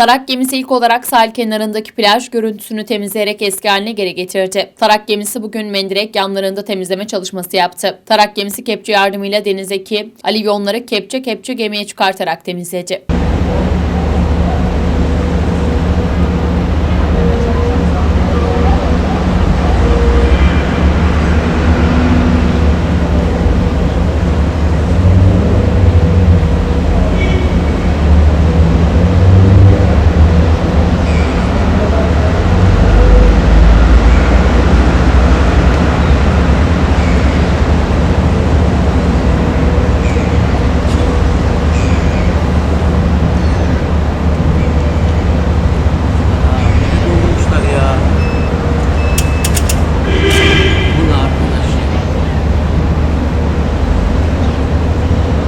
Tarak gemisi ilk olarak sahil kenarındaki plaj görüntüsünü temizleyerek eski haline geri getirdi. Tarak gemisi bugün Mendirek yanlarında temizleme çalışması yaptı. Tarak gemisi kepçe yardımıyla denizdeki alivyonları kepçe kepçe gemiye çıkartarak temizledi.